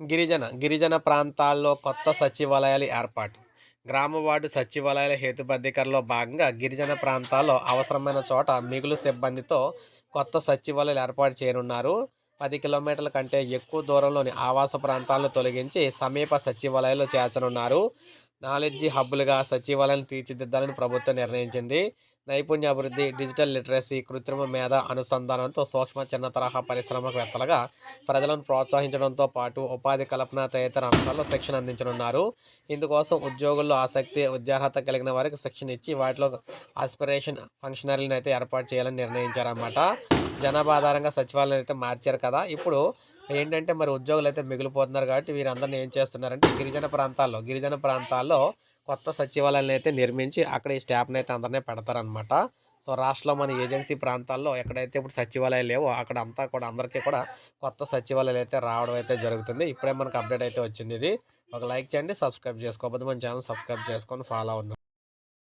గిరిజన గిరిజన ప్రాంతాల్లో కొత్త సచివాలయాలు ఏర్పాటు. గ్రామ వార్డు సచివాలయాల హేతుబద్ధీకరణలో భాగంగా గిరిజన ప్రాంతాల్లో అవసరమైన చోట మిగులు సిబ్బందితో కొత్త సచివాలయాలు ఏర్పాటు చేయనున్నారు. పది కిలోమీటర్ల కంటే ఎక్కువ దూరంలోని ఆవాస ప్రాంతాలను తొలగించి సమీప సచివాలయాలు చేర్చనున్నారు. నాలెడ్జీ హబ్బులుగా సచివాలయాలను తీర్చిదిద్దాలని ప్రభుత్వం నిర్ణయించింది. నైపుణ్యాభివృద్ధి డిజిటల్ లిటరసీ కృత్రిమ మేధ అనుసంధానంతో సూక్ష్మ చిన్న తరహా పరిశ్రమవేత్తలుగా ప్రజలను ప్రోత్సహించడంతో పాటు ఉపాధి కల్పన తదితర అంశాల్లో శిక్షణ అందించనున్నారు. ఇందుకోసం ఉద్యోగుల్లో ఆసక్తి ఉద్యార్హత కలిగిన వారికి శిక్షణ ఇచ్చి వాటిలో ఆస్పిరేషన్ ఫంక్షనరీలను అయితే ఏర్పాటు చేయాలని నిర్ణయించారన్నమాట. జనాభా ఆధారంగా సచివాలయం అయితే మార్చారు కదా. ఇప్పుడు ఏంటంటే మరి ఉద్యోగులు అయితే మిగిలిపోతున్నారు కాబట్టి వీరందరినీ ఏం చేస్తున్నారంటే గిరిజన ప్రాంతాల్లో గిరిజన ప్రాంతాల్లో కొత్త సచివాలయాలను అయితే నిర్మించి అక్కడ ఈ స్టాఫ్ని అయితే అందరినీ పెడతారనమాట సో రాష్ట్రంలో మన ఏజెన్సీ ప్రాంతాల్లో ఎక్కడైతే ఇప్పుడు సచివాలయాలు లేవో అక్కడ అంతా కూడా అందరికీ కూడా కొత్త సచివాలయాలు అయితే రావడం అయితే జరుగుతుంది. ఇప్పుడే మనకు అప్డేట్ అయితే వచ్చింది ఇది. ఒక లైక్ చేయండి సబ్స్క్రైబ్ చేసుకోకపోతే మన ఛానల్ సబ్స్క్రైబ్ చేసుకొని ఫాలో అవ్వండి.